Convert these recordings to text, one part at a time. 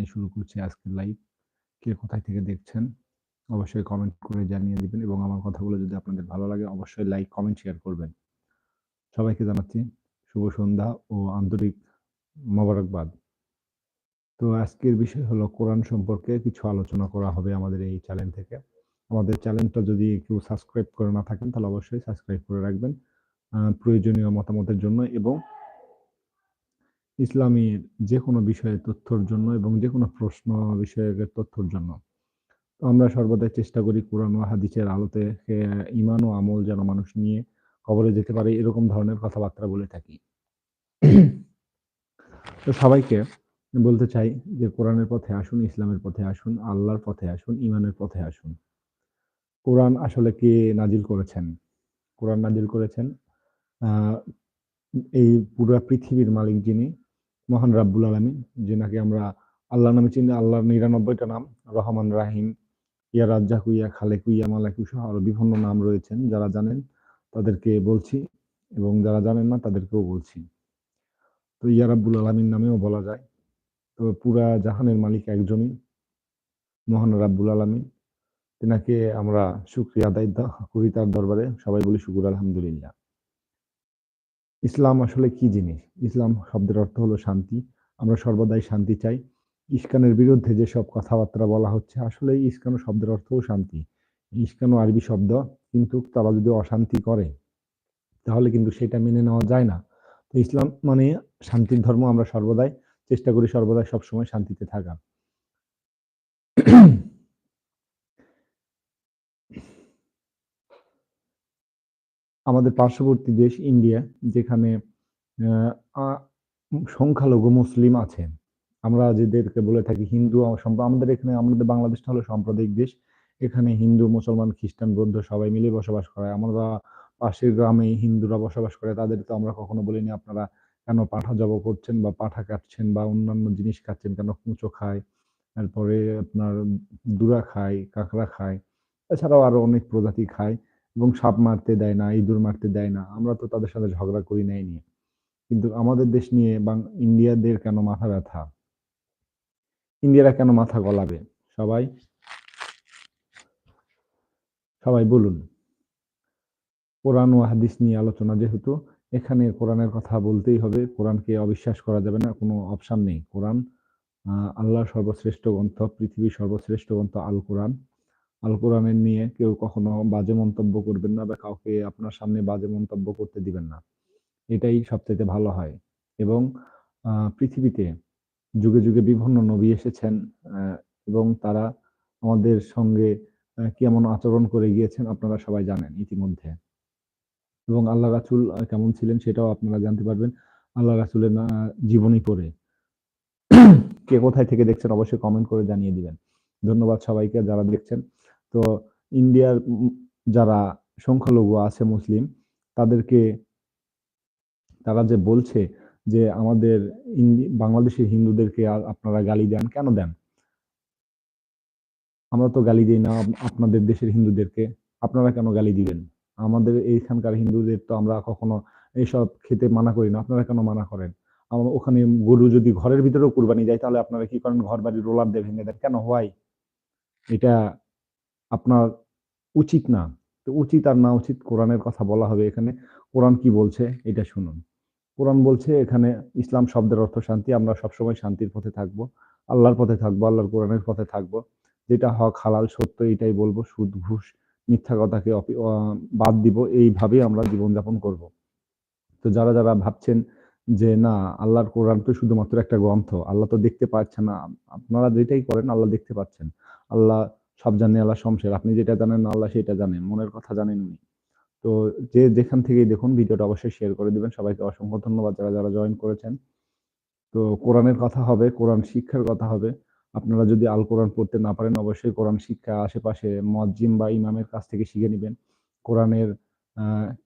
জানিয়ে শুরু করছি আজকের লাইভ কে কোথায় থেকে দেখছেন, অবশ্যই কমেন্ট করে জানিয়ে দিবেন এবং আমার কথাগুলো যদি আপনাদের ভালো লাগে, অবশ্যই লাইক কমেন্ট শেয়ার করবেন। সবাইকে জানাচ্ছি শুভ সন্ধ্যা ও আন্তরিক মোবারকবাদ। তো আজকের বিষয় হলো কোরআন সম্পর্কে কিছু আলোচনা করা হবে আমাদের এই চ্যানেল থেকে। আমাদের চ্যানেলটা যদি কেউ সাবস্ক্রাইব করে না থাকেন, তাহলে অবশ্যই সাবস্ক্রাইব করে রাখবেন প্রয়োজনীয় মতামতের জন্য এবং ইসলামের যে কোনো বিষয়ে তথ্যর জন্য এবং যে কোনো প্রশ্ন বিষয়ের তথ্যর জন্য। তো আমরা সর্বদাই চেষ্টা করি কোরআন ও হাদিসের আলোতে ইমান ও আমল যেন মানুষ নিয়ে কবরে যেতে পারে, এরকম ধরনের কথাবার্তা বলে থাকি। তো সবাইকে বলতে চাই যে কোরআনের পথে আসুন, ইসলামের পথে আসুন, আল্লাহর পথে আসুন ইমানের পথে আসুন। কোরআন আসলে কে নাজিল করেছেন? কোরআন নাজিল করেছেন এই পুরো পৃথিবীর মালিক যিনি মহান রাব্বুল আলমী যেনাকে আমরা আল্লাহ নামে চিনি, আল্লাহর নিরানব্বইটা নাম, রহমান রাহিম, ইয়া রাজ্জাকু, ইয়া খালেকু, ইয়া মালাকু সহ আরও বিভিন্ন নাম রয়েছেন যারা জানেন তাদেরকে বলছি এবং যারা জানেন না তাদেরকেও বলছি। তো ইয়া রাব্বুল আলমীর নামেও বলা যায়। তো পুরা জাহানের মালিক একজনই মহান রাব্বুল আলমী তেনাকে আমরা শুক্রিয়া আদায় করি তার দরবারে। সবাই বলি শুকুর, আলহামদুলিল্লাহ। ইসলাম আসলে কি জিনিস? ইসলাম শব্দের অর্থ হলো শান্তি। আমরা সর্বদাই শান্তি চাই। ইস্কানের বিরুদ্ধে যেসব কথাবার্তা বলা হচ্ছে, আসলে ইস্কানো শব্দের অর্থও শান্তি। ইস্কানো আরবি শব্দ, কিন্তু তারা যদি অশান্তি করে, তাহলে কিন্তু সেটা মেনে নেওয়া যায় না। তো ইসলাম মানে শান্তির ধর্ম আমরা সর্বদাই চেষ্টা করি সর্বদাই সবসময় শান্তিতে থাকা আমাদের পার্শ্ববর্তী দেশ ইন্ডিয়া, যেখানে সংখ্যালঘু মুসলিম আছে আমরা যেদেরকে বলে থাকি হিন্দু আমাদের এখানে, আমাদের বাংলাদেশটা হলো সাম্প্রদায়িক দেশ। এখানে হিন্দু, মুসলমান, খ্রিস্টান, বৌদ্ধ সবাই মিলে বসবাস করে। আমরা পাশের গ্রামে হিন্দুরা বসবাস করে, তাদের তো আমরা কখনো বলিনি আপনারা কেন পাঠা জব করছেন বা পাঠা কাটছেন বা অন্যান্য জিনিস খাচ্ছেন, কেন কুঁচো খায়? তারপরে আপনার দুরা খায়, কাঁকড়া খায়। এছাড়াও আরও অনেক প্রজাতি খায়। এবং সাপ মারতে দেয় না, ইঁদুর মারতে দেয় না। আমরা তো তাদের সাথে ঝগড়া করি নাই নিয়ে। কিন্তু আমাদের দেশ নিয়ে বাং ইন্ডিয়াদের কেন মাথা ব্যথা? ইন্ডিয়ারা কেন মাথা গলাবে? সবাই সবাই বলুন। কোরআন ও হাদিস নিয়ে আলোচনা যেহেতু, এখানে কোরআনের কথা বলতেই হবে। কোরআনকে অবিশ্বাস করা যাবে না, কোনো অপশান নেই। কোরআন আল্লাহর সর্বশ্রেষ্ঠ গ্রন্থ, পৃথিবীর সর্বশ্রেষ্ঠ গ্রন্থ আল কোরআন আল কোরআনের নিয়ে কেউ কখনো বাজে মন্তব্য করবেন না বা কাউকে আপনার সামনে বাজে মন্তব্য করতে দিবেন না। এটাই সবচেয়ে ভালো হয়। এবং পৃথিবীতে যুগে যুগে বিভিন্ন নবী এসেছেন এবং তারা আমাদের সঙ্গে কেমন আচরণ করে গিয়েছেন আপনারা সবাই জানেন ইতিমধ্যে। এবং আল্লাহ রাসুল কেমন ছিলেন সেটাও আপনারা জানতে পারবেন। আল্লাহ রাসুলের জীবনী পড়ে। কে কোথায় থেকে দেখছেন অবশ্যই কমেন্ট করে জানিয়ে দিবেন। ধন্যবাদ সবাইকে যারা দেখছেন। তো ইন্ডিয়ার যারা সংখ্যালঘু আছে মুসলিম, তাদেরকে তারা যে বলছে যে আমাদের বাংলাদেশের হিন্দুদেরকে আপনারা গালি দেন, কেন দেন? আমরা তো গালি দিই না আপনাদের দেশের হিন্দুদেরকে, আপনারা কেন গালি দিবেন? আমাদের এইখানকার হিন্দুদের তো আমরা কখনো এইসব খেতে মানা করি না, আপনারা কেন মানা করেন? ওখানে গরু যদি ঘরের ভিতরেও কুরবানি যায় তাহলে আপনারা কি করেন? ঘর বাড়ি রোলার দিয়ে ভেঙে দেন, কেন? হয় এটা আপনার উচিত না। তো উচিত আর না উচিত কোরআনের কথা বলা হবে এখানে। কোরআন কি বলছে? এটা শুনুন। কোরআন বলছে এখানে ইসলাম শব্দের অর্থ শান্তি। আমরা সবসময় শান্তির পথে থাকব। আল্লাহর পথে থাকব, আল্লাহর কোরআনের পথে থাকব। যেটা হক, হালাল, সত্য এটাই বলব। সুদ, ঘুষ, মিথ্যা কথাকে বাদ দিব। এইভাবেই আমরা জীবনযাপন করব। তো যারা যারা ভাবছেন যে না, আল্লাহর কোরআন তো শুধুমাত্র একটা গ্রন্থ, আল্লাহ তো দেখতে পাচ্ছে না। আপনারা যেটাই করেন, আল্লাহ দেখতে পাচ্ছেন। আল্লাহ সব জানে আল্লাহ শমশের। আপনি যেটা জানেন আল্লাহ সেটা জানেন, মনের কথা জানেন উনি। তো যে যেখান থেকেই দেখুন, ভিডিওটা অবশ্যই শেয়ার করে দিবেন। সবাইকে অসংখ্য ধন্যবাদ যারা যারা জয়েন করেছেন। তো কোরআনের কথা হবে, কোরআন শিক্ষার কথা হবে। আপনারা যদি আল কোরআন পড়তে না পারেন, অবশ্যই কোরআন শিক্ষা আশেপাশে মজ্জিম বা ইমামের কাছ থেকে শিখে নেবেন। কোরআনের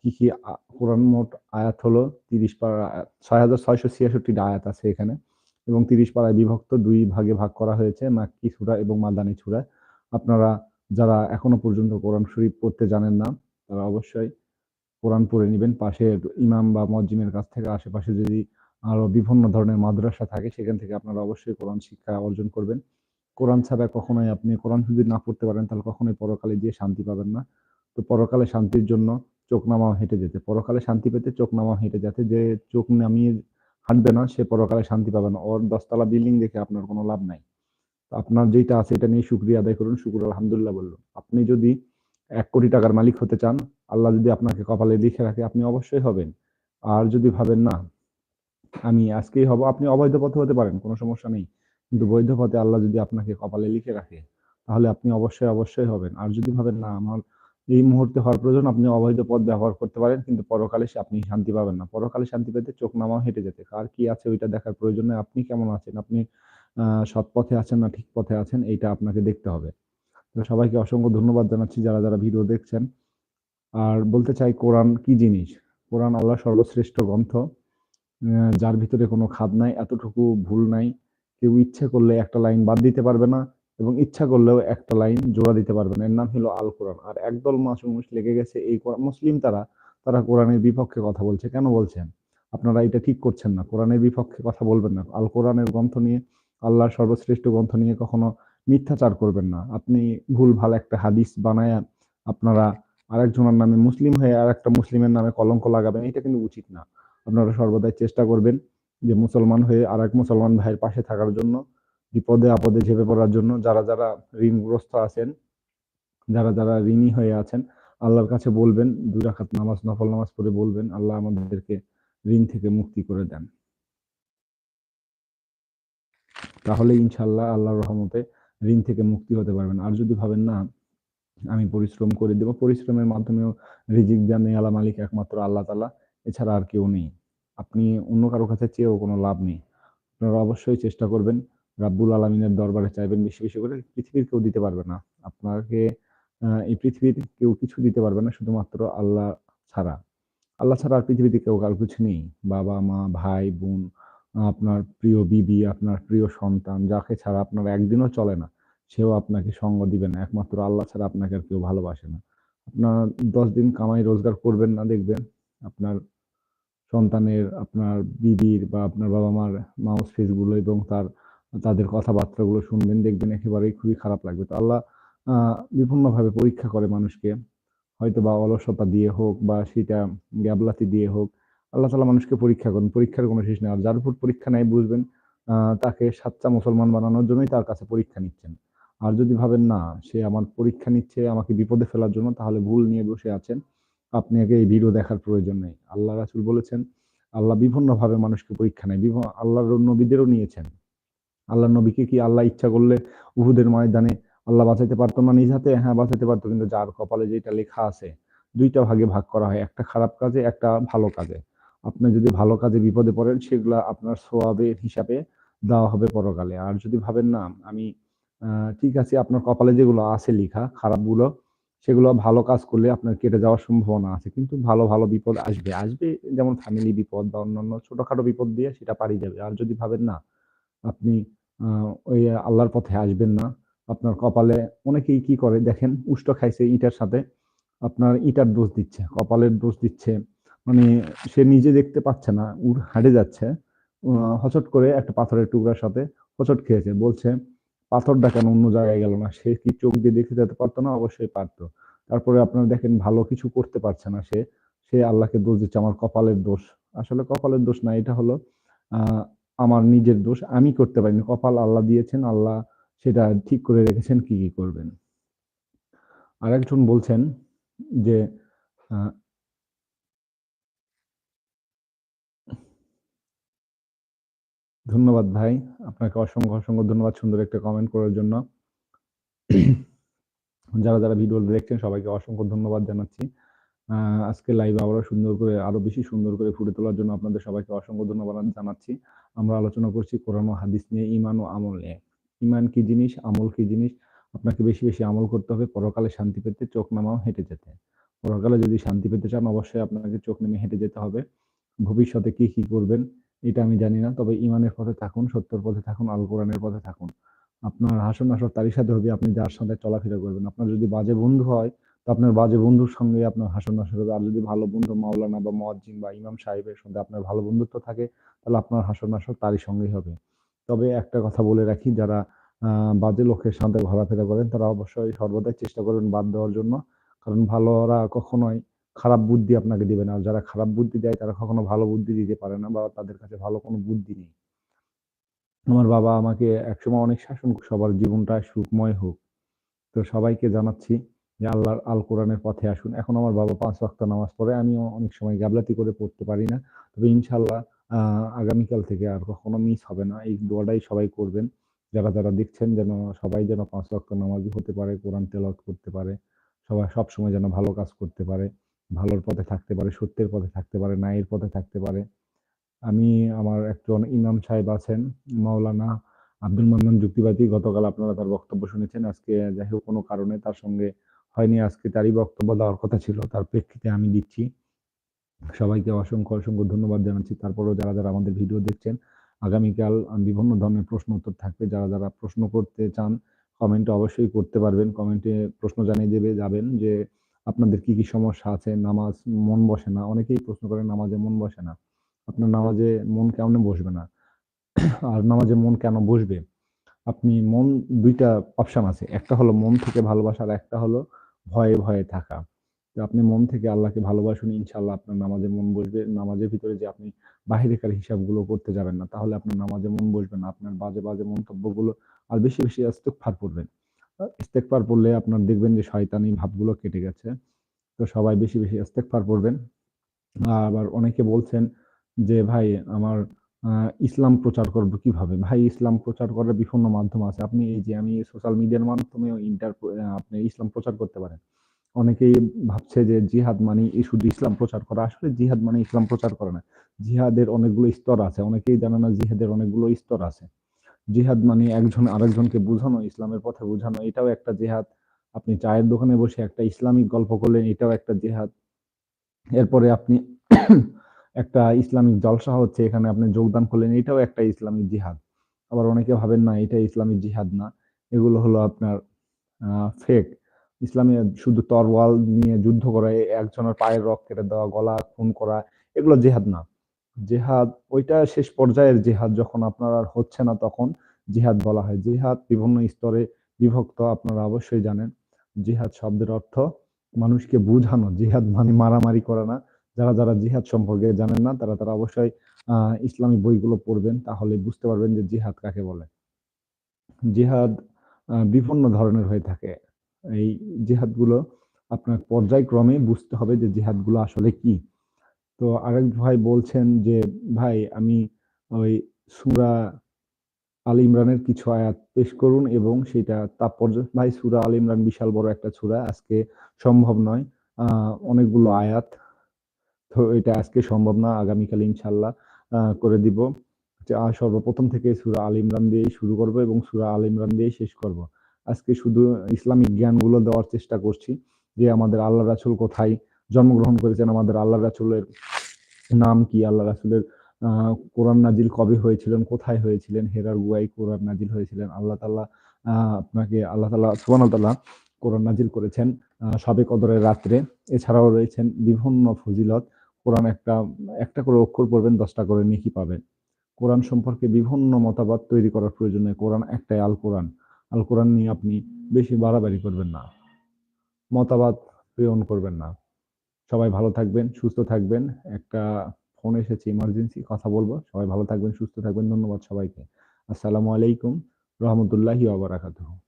কি কি কোরআন মোট আয়াত হলো তিরিশ পাড়া ছয় হাজার ছয়শো ছিয়াষট্টিটা আয়াত আছে এখানে। এবং তিরিশ পাড়ায় বিভক্ত দুই ভাগে ভাগ করা হয়েছে, মাক্কি ছুরা এবং মাদানি ছুরা আপনারা যারা এখনও পর্যন্ত কোরআন শরীফ পড়তে জানেন না, তারা অবশ্যই কোরআন পড়ে নেবেন। পাশে ইমাম বা মজ্জিমের কাছ থেকে আশেপাশে যদি আরও বিভিন্ন ধরনের মাদ্রাসা থাকে, সেখান থেকে আপনারা অবশ্যই কোরআন শিক্ষা অর্জন করবেন। কোরআন ছাড়া কখনোই আপনি, কোরআন যদি না পড়তে পারেন, তাহলে কখনোই পরকালে গিয়ে শান্তি পাবেন না। তো পরকালে শান্তির জন্য চোখ নামাও হেঁটে যেতে। পরকালে শান্তি পেতে চোখ নামাও হেঁটে যেতে যে চোখ নামিয়ে হাঁটবে না, সে পরকালে শান্তি পাবে না। ওর দশতলা বিল্ডিং দেখে আপনার কোনো লাভ নাই। আপনার যেটা আছে এটা নিয়ে শুক্রিয়া আদায় করুন, শুক্র আলহামদুলিল্লাহ বলল। আপনি যদি এক কোটি টাকার মালিক হতে চান, আল্লাহ যদি আপনাকে কপালে লিখে রাখে, আপনি অবশ্যই হবেন। আর যদি ভাবেন না, আমি আজকেই হব, আপনি অবৈধ পথে হতে পারেন, কোনো সমস্যা নেই। কিন্তু বৈধ পথে আল্লাহ যদি আপনাকে কপালে লিখে রাখে, তাহলে আপনি অবশ্যই অবশ্যই হবেন। আর যদি ভাবেন না, আমার এই মুহূর্তে হওয়ার প্রয়োজন, আপনি অবৈধ পথ ব্যবহার করতে পারেন, কিন্তু পরকালে সে আপনি শান্তি পাবেন না। পরকালে শান্তি পেতে চোখ নামাও হেঁটে যেতে। কার কি আছে ওইটা দেখার প্রয়োজন নেই। আপনি কেমন আছেন? আপনি সৎ পথে আছেন না ঠিক পথে আছেন, এইটা আপনাকে দেখতে হবে। তো সবাইকে অসংখ্য ধন্যবাদ জানাচ্ছি যারা যারা ভিডিও দেখছেন। আর বলতে চাই, কোরআন কি জিনিস? কোরআন আল্লাহ সর্বশ্রেষ্ঠ গ্রন্থ। যার ভিতরে কোনো খাদ নাই, এতটুকু ভুল নাই। কেউ ইচ্ছে করলে একটা লাইন বাদ দিতে পারবে না, এবং ইচ্ছা করলেও একটা লাইন জোড়া দিতে পারবে না। এর নাম হলো আল কোরআন আর একদল মানুষ লেগে গেছে, এই মুসলিম তারা তারা কোরআনের বিপক্ষে কথা বলছে। কেন বলছেন? আপনারা এটা ঠিক করছেন না। কোরআনের বিপক্ষে কথা বলবেন না। আল কোরআনের গ্রন্থ নিয়ে আল্লাহর সর্বশ্রেষ্ঠ গ্রন্থ নিয়ে কখনো মিথ্যাচার করবেন না। আপনি ভুল, ভালো একটা হাদিস বানায় আপনারা আরেকজনের নামে মুসলিম হয়ে আর একটা মুসলিমের নামে কলঙ্ক লাগাবেন, এটা কিন্তু উচিত না। আপনারা সর্বদাই চেষ্টা করবেন যে মুসলমান হয়ে আর এক মুসলমান ভাইয়ের পাশে থাকার জন্য, বিপদে আপদে ঝেপে পড়ার জন্য যারা যারা ঋণগ্রস্ত আছেন, যারা যারা ঋণী হয়ে আছেন, আল্লাহর কাছে বলবেন, দুই রাখাত নামাজ, নফল নামাজ পড়ে বলবেন, আল্লাহ আমাদেরকে ঋণ থেকে মুক্তি করে দেন। তাহলে ইনশাল্লাহ আল্লাহর রহমতে ঋণ থেকে মুক্তি হতে পারবেন। আর যদি ভাবেন না, আমি পরিশ্রম করে দেব, পরিশ্রমের মাধ্যমেও রিজিক জানে আলা মালিক একমাত্র আল্লাহ তালা এছাড়া আর কেউ নেই। আপনি অন্য কারও কাছে চেয়েও কোনো লাভ নেই। আপনারা অবশ্যই চেষ্টা করবেন, রাব্বুল আলমিনের দরবারে চাইবেন বেশি বেশি করে, পৃথিবীর কেউ দিতে পারবে না। আপনাকে এই পৃথিবীর কেউ কিছু দিতে পারবে না, শুধুমাত্র আল্লাহ ছাড়া। আল্লাহ ছাড়া আর পৃথিবীতে কেউ কারও কিছু নেই। বাবা, মা, ভাই, বোন আপনার প্রিয় বিবি, আপনার প্রিয় সন্তান, যাকে ছাড়া আপনার একদিনও চলে না, সেও আপনাকে সঙ্গ দিবে না। একমাত্র আল্লাহ ছাড়া আপনাকে আর কেউ ভালোবাসে না। আপনার দশ দিন কামাই রোজগার করবেন না দেখবেন। আপনার সন্তানের, আপনার বিবির বা আপনার বাবা মার মাউস ফেসগুলো এবং তার, তাদের কথাবার্তাগুলো শুনবেন, দেখবেন একেবারেই খুবই খারাপ লাগবে। তো আল্লাহ বিভিন্নভাবে পরীক্ষা করে মানুষকে। হয়তো বা অলসতা দিয়ে হোক বা সেটা গ্যাবলাতি দিয়ে হোক আল্লাহ তালা মানুষকে পরীক্ষা করেন, পরীক্ষার কোনো শেষ নেই। আর যার উপর পরীক্ষা নেয় বুঝবেন তাকে সাচ্চা মুসলমান বানানোর জন্যই তার কাছে পরীক্ষা নিচ্ছেন। আর যদি ভাবেন না, সে আমার পরীক্ষা নিচ্ছে, আমাকে বিপদে ফেলার জন্য, তাহলে ভুল নিয়ে বসে আছেন। আপনাকে এই ভিডিও দেখার প্রয়োজন নেই। আল্লাহ রাসুল বলেছেন, আল্লাহ বিভিন্নভাবে মানুষকে পরীক্ষা নেয় বিভিন্ন আল্লাহর নবীদেরও নিয়েছেন। আল্লাহ নবীকে কি আল্লাহ ইচ্ছা করলে উহুদের ময়দানে আল্লাহ বাঁচাইতে পারতো না? নিজ হাতে হ্যাঁ বাঁচাইতে পারতো, কিন্তু যার কপালে যেটা লেখা আছে, দুইটা ভাগে ভাগ করা হয়, একটা খারাপ কাজে, একটা ভালো কাজে। আপনি যদি ভালো কাজে বিপদে পড়েন, সেগুলো আপনার সোয়াবের হিসাবে দেওয়া হবে পরকালে। আর যদি ভাবেন, না, আমি ঠিক আছে, আপনার কপালে যেগুলো আছে লেখা, খারাপগুলো, সেগুলো ভালো কাজ করলে আপনার কেটে যাওয়ার সম্ভাবনা আছে। কিন্তু ভালো ভালো বিপদ আসবে। আসবে যেমন ফ্যামিলি বিপদ বা অন্যান্য ছোটখাটো বিপদ দিয়ে সেটা পারি যাবে। আর যদি ভাবেন, না, আপনি ওই আল্লাহর পথে আসবেন না, আপনার কপালে অনেকেই কি করে দেখেন উষ্ট খাইছে ইটার সাথে, আপনার ইটার দোষ দিচ্ছে, কপালের দোষ দিচ্ছে মানে সে নিজে দেখতে পাচ্ছে না, উড় হাঁটে যাচ্ছে হচট করে একটা পাথরের টুকরার সাথে হচট খেয়েছে, বলছে, পাথরটা কেন অন্য জায়গায় গেল না? সে কি চোখ দিয়ে দেখে যেতে পারতো না? অবশ্যই পারতো। তারপরে আপনারা দেখেন, ভালো কিছু করতে পারছে না সে সে আল্লাহকে দোষ দিচ্ছে, আমার কপালের দোষ। আসলে কপালের দোষ না, এটা হলো আমার নিজের দোষ, আমি করতে পারিনি। কপাল আল্লাহ দিয়েছেন, আল্লাহ সেটা ঠিক করে রেখেছেন, কি কি করবেন? আরেকজন বলছেন যে ধন্যবাদ ভাই। আপনাকে অসংখ্য অসংখ্য ধন্যবাদ সুন্দর একটা কমেন্ট করার জন্য। যারা যারা ভিডিও দেখছেন, সবাইকে অসংখ্য ধন্যবাদ জানাচ্ছি। আজকে লাইভ আবারও সুন্দর করে, আরও বেশি সুন্দর করে ফুটে তোলার জন্য আপনাদের সবাইকে অসংখ্য ধন্যবাদ জানাচ্ছি। আমরা আলোচনা করছি কোরআন ও হাদিস নিয়ে ইমান ও আমল নিয়ে। ইমান কি জিনিস, আমল কি জিনিস? আপনাকে বেশি বেশি আমল করতে হবে, পরকালে শান্তি পেতে চোখ নামাও, হেঁটে যেতে। পরকালে যদি শান্তি পেতে চান, অবশ্যই আপনাকে চোখ নেমে হেঁটে যেতে হবে। ভবিষ্যতে কি কি করবেন? এটা আমি জানি না, তবে ইমানের পথে থাকুন, সত্যর পথে থাকুন আল কোরআনের পথে থাকুন। আপনার হাসন আসর তারই সাথে হবে, আপনি যার সাথে চলাফেরা করবেন। আপনার যদি বাজে বন্ধু হয়, তো আপনার বাজে বন্ধুর সঙ্গে আপনার হাসন নাসর হবে। আর যদি ভালো বন্ধু মাওলানা বা মুয়াজ্জিন বা ইমাম সাহেবের সঙ্গে আপনার ভালো বন্ধুত্ব থাকে, তাহলে আপনার হাসন নাসর তারই সঙ্গেই হবে। তবে একটা কথা বলে রাখি, যারা বাজে লোকের সাথে ঘোরাফেরা করেন, তারা অবশ্যই সর্বদাই চেষ্টা করবেন বাদ দেওয়ার জন্য। কারণ ভালোরা কখনোই খারাপ বুদ্ধি আপনাকে দেবে না। যারা খারাপ বুদ্ধি দেয়, তারা কখনো ভালো বুদ্ধি দিতে পারে না বা তাদের কাছে ভালো কোনো বুদ্ধি নেই। আমার বাবা আমাকে একসময় অনেক শাসন সবার জীবনটা সুখময় হোক। তো সবাইকে জানাচ্ছি যে আল্লাহর আল কোরআনের পথে আসুন। এখন আমার বাবা পাঁচ ওয়াক্ত নামাজ পড়ে। আমিও অনেক সময় গাবলাতি করে পড়তে পারি না। তবে ইনশাল্লাহ আগামীকাল থেকে আর কখনো মিস হবে না। এই দোয়াটাই সবাই করবেন। যারা যারা দেখছেন যেন সবাই যেন পাঁচ ওয়াক্ত নামাজি হতে পারে, কোরআন তেলাওয়াত করতে পারে। সবাই সব সময় যেন ভালো কাজ করতে পারে। ভালোর পথে থাকতে পারে, সত্যের পথে থাকতে পারে, ন্যায়ের পথে থাকতে পারে। আমি আমার একজন ইমাম সাহেব আছেন, মাওলানা আব্দুল মান্নান যুক্তিবাদী, গতকাল আপনারা তার বক্তব্য শুনেছেন। আজকে যাই হোক কোনো কারণে তার সঙ্গে হয়নি, আজকে তারই বক্তব্য দেওয়ার কথা ছিল, তার প্রেক্ষিতে আমি দিচ্ছি। সবাইকে অসংখ্য অসংখ্য ধন্যবাদ জানাচ্ছি। তারপরেও যারা যারা আমাদের ভিডিও দেখছেন, আগামীকাল বিভিন্ন ধরনের প্রশ্ন উত্তর থাকবে। যারা যারা প্রশ্ন করতে চান কমেন্টে অবশ্যই করতে পারবেন। কমেন্টে প্রশ্ন জানিয়ে দেবে, যাবেন যে আপনাদের কি কি সমস্যা আছে? নামাজ মন বসে না? অনেকেই প্রশ্ন করে নামাজে মন বসে না। আপনার নামাজে মন কেমনে বসবে না? আর নামাজে মন কেন বসবে? আপনি মন দুইটা অপশন আছে। একটা হলো মন থেকে ভালোবাসা আর একটা হলো ভয়ে ভয়ে থাকা। তো আপনি মন থেকে আল্লাহকে ভালোবাসুন ইনশাল্লাহ আপনার নামাজে মন বসবে। নামাজের ভিতরে যে আপনি বাহিরেকার হিসাবগুলো করতে যাবেন না, তাহলে আপনার নামাজে মন বসবে না। আপনার বাজে বাজে মন্তব্যগুলো আর বেশি বেশি ইস্তেগফার পড়বেন। ইস্তেগফার পড়লে আপনার দেখবেন যে শয়তানি ভাবগুলো কেটে গেছে। তো সবাই বেশি বেশি ইস্তেগফার পড়বেন। আবার অনেকে বলছেন যে, ভাই, আমার ইসলাম প্রচার করব কীভাবে? ভাই, ইসলাম প্রচার করার বিভিন্ন মাধ্যম আছে। আপনি এই যে, আমি সোশ্যাল মিডিয়ার মাধ্যমেও ইন্টার, আপনি ইসলাম প্রচার করতে পারেন। অনেকেই ভাবছে যে, জিহাদ মানে শুধু ইসলাম প্রচার করা। আসলে জিহাদ মানে ইসলাম প্রচার করে না। জিহাদের অনেকগুলো স্তর আছে। অনেকেই জানে না জিহাদের অনেকগুলো স্তর আছে। জিহাদ মানে একজন আরেকজনকে বোঝানো, ইসলামের পথে বোঝানো, এটাও একটা জেহাদ। আপনি চায়ের দোকানে বসে একটা ইসলামিক গল্প করলেন, এটাও একটা জেহাদ। এরপরে আপনি একটা ইসলামিক জলসা হচ্ছে, এখানে আপনি যোগদান করলেন, এটাও একটা ইসলামিক জিহাদ। আবার অনেকে ভাবেন, না, এটা ইসলামিক জিহাদ না। এগুলো হলো আপনার ফেক ইসলামে শুধু তরওয়াল নিয়ে যুদ্ধ করা, একজনের পায়ের রক কেটে দেওয়া, গলা খুন করা, এগুলো জিহাদ না। জিহাদ, ওইটা শেষ পর্যায়ের জিহাদ যখন আপনার আর হচ্ছে না তখন জিহাদ বলা হয়। জিহাদ বিভিন্ন স্তরে বিভক্ত, আপনারা অবশ্যই জানেন। জিহাদ শব্দের অর্থ মানুষকে বুঝানো। জিহাদ মানে মারামারি করা না। যারা যারা জিহাদ সম্পর্কে জানেন না, তারা তারা অবশ্যই ইসলামী বইগুলো পড়বেন, তাহলে বুঝতে পারবেন যে জিহাদ কাকে বলে। জিহাদ বিভিন্ন ধরনের হয়ে থাকে। এই জিহাদগুলো আপনার পর্যায়ক্রমে বুঝতে হবে যে জিহাদগুলো আসলে কি। তো আরেক ভাই বলছেন যে ভাই আমি ওই সুরা আল ইমরানের কিছু আয়াত পেশ করুন এবং সেটা তাৎপর্য ভাই সুরা আল ইমরান বিশাল বড় একটা সুরা আজকে সম্ভব নয়। অনেকগুলো আয়াত তো এটা আজকে সম্ভব না আগামীকাল ইনশাল্লাহ করে দিব। যে, সর্বপ্রথম থেকে সুরা আল ইমরান দিয়েই শুরু করব এবং সুরা আল ইমরান দিয়েই শেষ করব। আজকে শুধু ইসলামিক জ্ঞানগুলো দেওয়ার চেষ্টা করছি যে আমাদের আল্লাহ রাসূল কোথায় জন্মগ্রহণ করেছেন আমাদের আল্লাহ রাসূলের নাম কি? আল্লাহ রাসূলের কোরআন নাজিল কবে হয়েছিলেন? কোথায় হয়েছিলেন? হেরার গুয়াই কোরআন নাজিল হয়েছিলেন। আল্লাহ তাআলা আহ, আপনাকে আল্লাহ সুবহানাহু ওয়া তাআলা কোরআন নাজিল করেছেন শবে কদরের রাত্রে। এছাড়াও রয়েছেন বিভিন্ন ফজিলত। কোরআন একটা একটা করে অক্ষর পড়বেন দশটা করে নেকি পাবেন। কোরআন সম্পর্কে বিভিন্ন মতামত তৈরি করার প্রয়োজন কোরআন একটাই আল কোরআন আল কোরআন নিয়ে আপনি বেশি বাড়াবাড়ি করবেন না। মতামত প্রেরণ করবেন না। সবাই ভালো থাকবেন, সুস্থ থাকবেন। একটা ফোন এসেছে ইমার্জেন্সি কথা বলব। সবাই ভালো থাকবেন, সুস্থ থাকবেন। ধন্যবাদ সবাইকে। আসসালামু আলাইকুম, রহমতুল্লাহি ওয়া বারাকাতুহু।